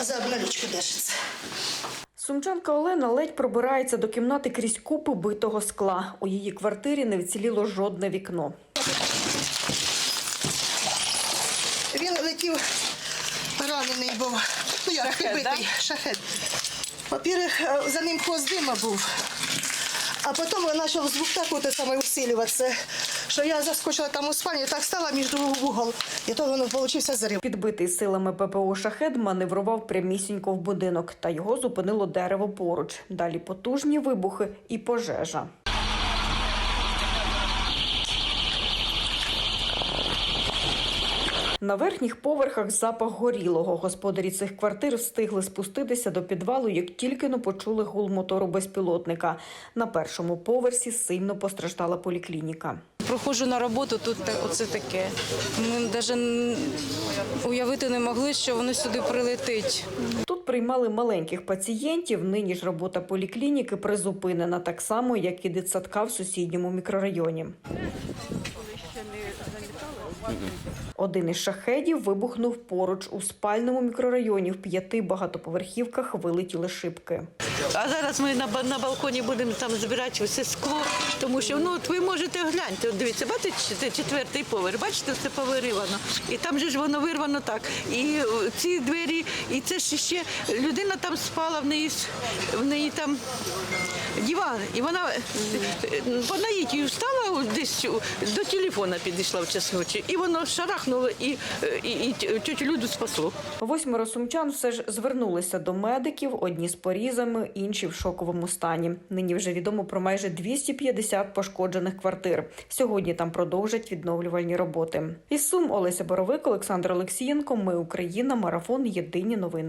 За обналічку держиться. Сумчанка Олена ледь пробирається до кімнати крізь купи битого скла. У її квартирі не вціліло жодне вікно. Він летів поранений був. Ну як підбитий шахет. По-перше, за ним хвост дима був. А потім почав звук так вот саме усилюватися, що я заскочила там у спальні, так стала між в угол, І то воно получився зрив. Підбитий силами ППО шахет маневрував прямісінько в будинок, та його зупинило дерево поруч. Далі потужні вибухи і пожежа. На верхніх поверхах запах горілого. Господарі цих квартир встигли спуститися до підвалу, як тільки но почули гул мотору безпілотника. На першому поверсі сильно постраждала поліклініка. Проходжу на роботу, тут оце таке. Ми навіть уявити не могли, що воно сюди прилетить. Тут приймали маленьких пацієнтів. Нині ж робота поліклініки призупинена так само, як і дитсадка в сусідньому мікрорайоні. Один із шахедів вибухнув поруч у спальному мікрорайоні. В п'яти багатоповерхівках вилетіли шибки. А зараз ми на, на балконі будемо там збирати усе скло, тому що ну от ви можете гляньте. От дивіться, бачите, четвертий поверх, бачите, все повиривано. І там же ж воно вирвано так. І е, ці двері, і це ж ще людина там спала, в неї в неї там диван, і вона е, по наїтію встала десь до телефона підійшла в час ночі, і воно шарахнуло, і, е, і, і тетю Люду спасло. Восьмеро сумчан все ж звернулися до медиків. Одні з порізами, інші в шоковому стані. Нині вже відомо про майже 250 пошкоджених квартир. Сьогодні там продовжать відновлювальні роботи. Із Сум Олеся Боровик, Олександр Олексієнко. Ми Україна. Марафон. Єдині новини.